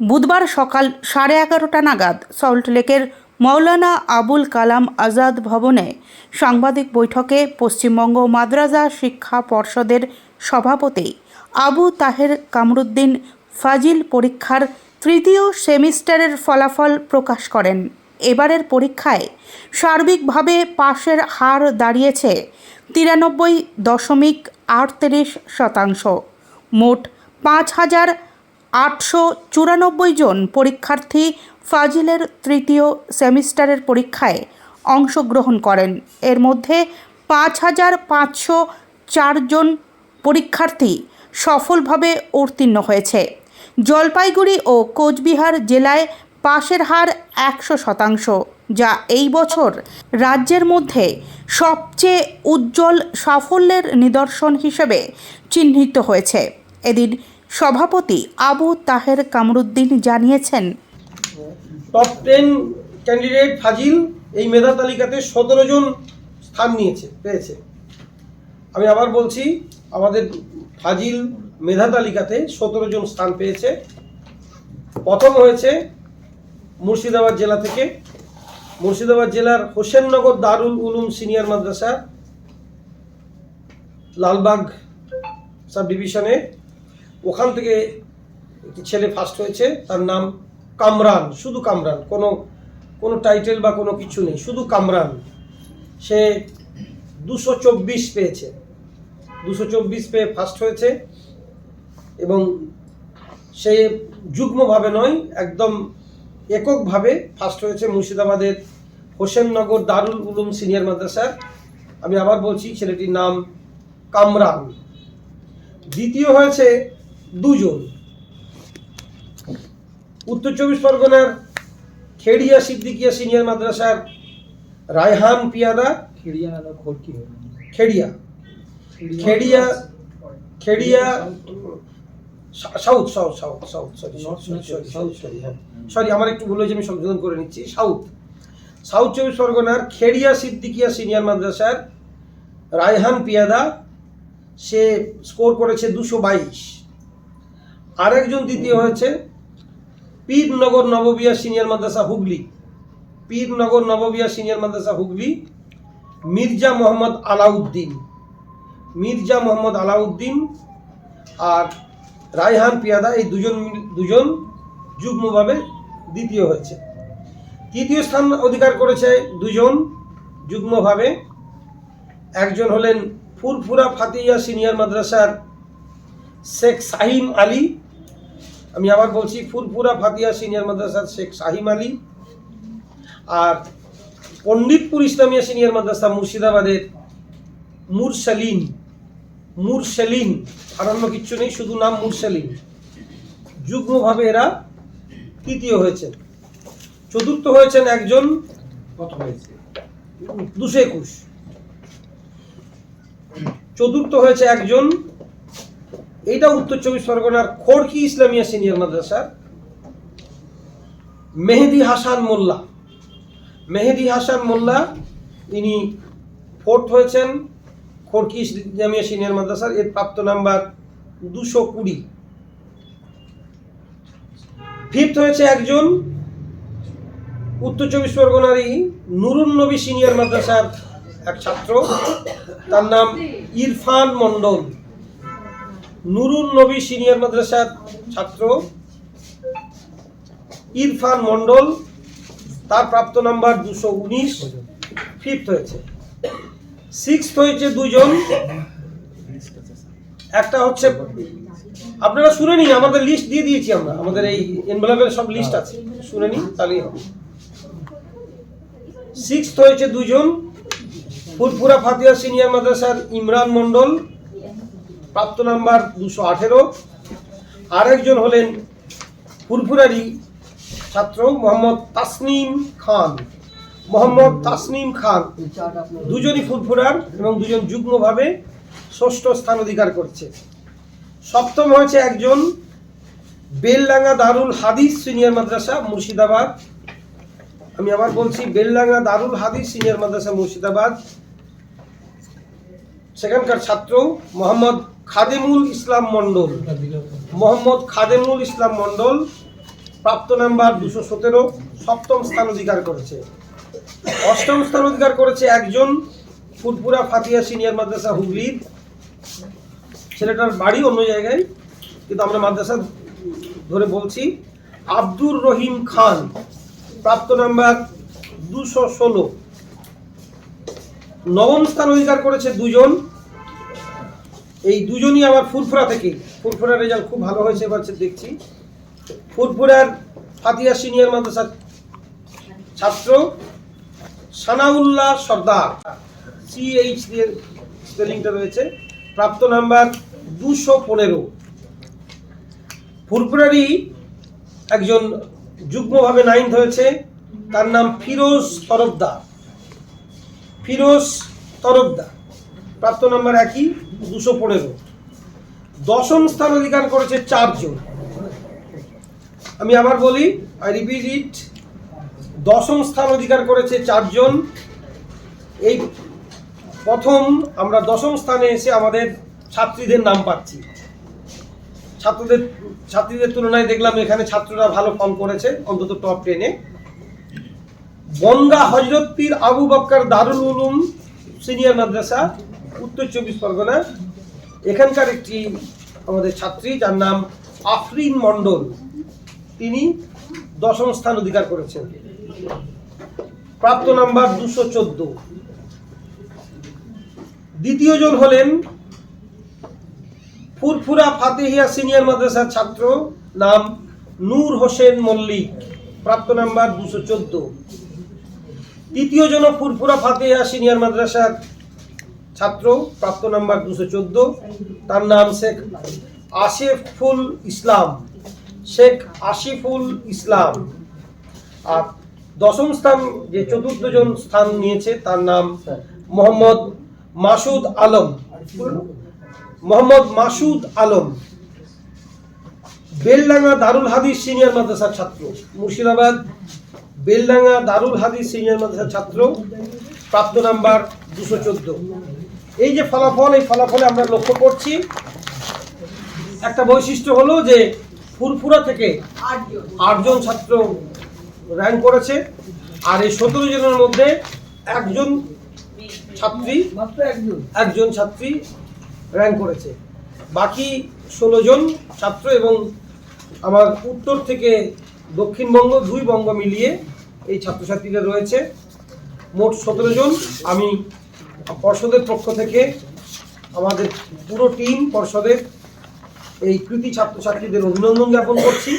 বুধবার সকাল সাড়ে এগারোটা নাগাদ সল্টলেকের মৌলানা আবুল কালাম আজাদ ভবনে সাংবাদিক বৈঠকে পশ্চিমবঙ্গ মাদ্রাসা শিক্ষা পর্ষদের সভাপতি আবু তাহের কামরুদ্দিন ফাজিল পরীক্ষার তৃতীয় সেমিস্টারের ফলাফল প্রকাশ করেন। এবারের পরীক্ষায় সার্বিকভাবে পাশের হার দাঁড়িয়েছে তিরানব্বই দশমিক আটত্রিশ শতাংশ। মোট পাঁচ হাজার আটশো চুরানব্বই জন পরীক্ষার্থী ফাজিলের তৃতীয় সেমিস্টারের পরীক্ষায় অংশগ্রহণ করেন। এর মধ্যে পাঁচ হাজার পাঁচশো চারজন পরীক্ষার্থী সফলভাবে উত্তীর্ণ হয়েছে। জলপাইগুড়ি ও কোচবিহার জেলায় পাশের হার একশো শতাংশ, যা এই বছর রাজ্যের মধ্যে সবচেয়ে উজ্জ্বল সাফল্যের নিদর্শন হিসেবে চিহ্নিত হয়েছে। এদিন সভাপতি আবু তাহের কামরুদ্দিন জানিয়েছেন টপ টেন ক্যান্ডিডেট ফাজিল এই মেধা তালিকাতে সতেরো জন স্থান নিয়েছে, পেয়েছে। আমি আবার বলছি, আমাদের ফাজিল মেধা তালিকাতে সতেরো জন স্থান পেয়েছে। প্রথম হয়েছে মুর্শিদাবাদ জেলা থেকে। মুর্শিদাবাদ জেলার হোসেননগর দারুল উলুম সিনিয়র মাদ্রাসা লালবাগ সাব ডিভিশনে ওখান থেকে একটি ছেলে ফার্স্ট হয়েছে, তার নাম কামরান, শুধু কামরান, কোনো কোনো টাইটেল বা কোনো কিছু নেই, শুধু কামরান। সে দুশো চব্বিশ পেয়েছে। দুশো চব্বিশ পেয়ে ফার্স্ট হয়েছে এবং সে যুগ্মভাবে নয়, একদম এককভাবে ফার্স্ট হয়েছে মুর্শিদাবাদের হোসেননগর দারুল উলুম সিনিয়র মাদ্রাসার। আমি আবার বলছি, ছেলেটির নাম কামরান। দ্বিতীয় হয়েছে দুজন। উত্তর চব্বিশ পরগনার খেড়িয়া সিদ্দিকিয়া সিনিয়র মাদ্রাসার Raihan Piyada Kheria Kheria. Kheria south south south south sorry sorry sorry sorry হ্যাঁ। সরি আমার একটু ভুল হয়েছে আমি সংশোধন করে নিচ্ছি। সাউথ। সাউথ চব্বিশ পরগনার খেড়িয়া সিদ্দিকিয়া সিনিয়র মাদ্রাসার রায়হান পিয়াদা সে স্কোর করেছে দুশো বাইশ। আরেকজন দ্বিতীয় হয়েছে পীরনগর নববিয়া সিনিয়র মাদ্রাসা হুগলি। পীরনগর নববিয়া সিনিয়র মাদ্রাসা হুগলি, মির্জা মোহাম্মদ আলাউদ্দিন। মির্জা মোহাম্মদ আলাউদ্দিন আর রায়হান পিয়াদা এই দুজন দুজন যুগ্মভাবে দ্বিতীয় হয়েছে। তৃতীয় স্থান অধিকার করেছে দুজন যুগ্মভাবে। একজন হলেন ফুরফুরা ফাতিয়া সিনিয়র মাদ্রাসার শেখ শাহিম আলী আমি আবার বলছি, ফুরফুরা ফাতিয়া সিনিয়র মাদ্রাসার শেখ শাহিম আলী আর পণ্ডিতপুর ইসলামিয়া সিনিয়র মাদ্রাসা মুর্শিদাবাদের মুরসালিন মুরসালিন আর অন্য কিচ্ছু নেই, শুধু নাম মুরসালিন। যুগ্মভাবে এরা তৃতীয় হয়েছে। চতুর্থ হয়েছেন একজন হয়েছে দুশো একুশ। চতুর্থ হয়েছে একজন এইটা উত্তর চব্বিশ পরগনার খড়কি ইসলামিয়া সিনিয়র মাদ্রাসার মেহেদি হাসান মোল্লা। মেহেদি হাসান মোল্লা, ইনি ফোর্থ হয়েছেন খড়কি ইসলামিয়া সিনিয়র মাদ্রাসার, এর প্রাপ্ত নাম্বার দুশো কুড়ি। ফিফথ হয়েছে একজন উত্তর চব্বিশ পরগনারই নুরুন নবী সিনিয়র মাদ্রাসার এক ছাত্র। তার নাম ইরফান মণ্ডল। নুরুন নবী সিনিয়র মাদ্রাসার ছাত্র ইরফান মন্ডল তার প্রাপ্ত নাম্বার দুশো উনিশ ফিফথ হয়েছে। সিক্সথ হয়েছে দুজন একটা হচ্ছে, আপনারা শুনে নিন, আমাদের লিস্ট দিয়ে দিয়েছি আমরা। আমাদের এই এনভেলপের সব লিস্ট আছে। শুনে নিন, তাহলেই হবে। সিক্সথ হয়েছে দুজন ফুরফুরা ফাতিয়া সিনিয়র মাদ্রাসার ইমরান মণ্ডল প্রাপ্ত নাম্বার দুশো আঠেরো। আরেকজন হলেন ফুরফুরারি ছাত্র মোহাম্মদ তাসনিম খান। মোহাম্মদ তাসনিম খান দুজনই ফুরফুরার এবং দুজন যুগ্মভাবে ষষ্ঠ স্থান অধিকার করছে। সপ্তম হয়েছে একজন বেলডাঙ্গা দারুল হাদিস সিনিয়র মাদ্রাসা মুর্শিদাবাদ। আমি আবার বলছি, বেলডাঙ্গা দারুল হাদিস সিনিয়র মাদ্রাসা মুর্শিদাবাদ। সেখানকার ছাত্র মোহাম্মদ খাদেমুল ইসলাম মণ্ডল। মোহাম্মদ খাদেমুল ইসলাম মণ্ডল প্রাপ্ত নাম্বার দুশো সতেরো, সপ্তম স্থান অধিকার করেছে। অষ্টম স্থান অধিকার করেছে একজন ফুটপুরা ফাতিয়া সিনিয়র মাদ্রাসা হুগলির ছেলেটার বাড়ি অন্য জায়গায়, কিন্তু আমরা মাদ্রাসা ধরে বলছি। আব্দুর রহিম খান প্রাপ্ত নাম্বার দুশো ষোলো। নবম স্থান অধিকার করেছে দুজন। এই দুজনই আমার ফুরফুরা থেকে। ফুরফুরার রেজাল্ট খুব ভালো হয়েছে এবার দেখছি। ফুরফুরার ফাতিয়া সিনিয়র মাদ্রাসার ছাত্র সানাউল্লাহ সর্দার। সিএইচ এর স্পেলিংটা রয়েছে। প্রাপ্ত নাম্বার দুশো পনেরো। ফুরফুরারই একজন যুগ্মভাবে নাইন্থ হয়েছে। তার নাম ফিরোজ তরফদার। ফিরোজ তরফদার। প্রাপ্ত নাম্বার একই। দুশো পনেরো। দশম স্থান অধিকার করেছে চারজন। আমি আবার বলি আই রিপিট ইট দশম স্থান অধিকার করেছে চারজন। এই প্রথম আমরা দশম স্থানে এসে আমাদের ছাত্রীদের নাম পাচ্ছি। ছাত্রদের, ছাত্রীদের তুলনায় দেখলাম এখানে ছাত্ররা ভালো ফর্ম করেছে, অন্তত টপ টেনে বনগা হজরত পীর আবু বক্কর দারুল উলুম সিনিয়র মাদ্রাসা উত্তর চব্বিশ পরগনা। এখানকার একটি আমাদের ছাত্রী, যার নাম আফরিন মণ্ডল। তিনি দশম স্থান অধিকার করেছেন। প্রাপ্ত নাম্বার দুশো চোদ্দ। দ্বিতীয় জন হলেন ফুরফুরা ফাতেহিয়া সিনিয়র মাদ্রাসার ছাত্র, নাম নূর হোসেন মল্লিক। প্রাপ্ত নাম্বার দুশো চোদ্দ। তৃতীয় জন ফুরফুরা ফাতেহিয়া সিনিয়র মাদ্রাসার ছাত্র, প্রাপ্ত নাম্বার দুশো চোদ্দ। তার নাম শেখ আসিফুল ইসলাম। শেখ আসিফুল ইসলাম। আর দশম স্থান, যে চতুর্থ জন স্থান নিয়েছে, তার নাম মোহাম্মদ মাসুদ আলম। মোহাম্মদ মাসুদ আলম। বেলডাঙ্গা দারুল হাদিস সিনিয়র মাদ্রাসার ছাত্র। মুর্শিদাবাদ বেলডাঙ্গা দারুল হাদিস সিনিয়র মাদ্রাসার ছাত্র। প্রাপ্ত নাম্বার দুশো চোদ্দ। এই যে ফলাফল এই ফলাফলে আমরা লক্ষ্য করছি একটা বৈশিষ্ট্য হলো যে ফুরফুরা থেকে আটজন ছাত্র র্যাঙ্ক করেছে আর এই সতেরো জনের মধ্যে একজন ছাত্রী একজন। ছাত্রী র্যাঙ্ক করেছে। বাকি ষোলো জন ছাত্র এবং আমার উত্তর থেকে দক্ষিণবঙ্গ দুই বঙ্গ মিলিয়ে এই ছাত্রছাত্রীরা রয়েছে। মোট সতেরো জন আমি পর্ষদের পক্ষ থেকে আমাদের পুরো টিম পর্ষদের এই কৃতি ছাত্রছাত্রীদের অভিনন্দন জ্ঞাপন করছি।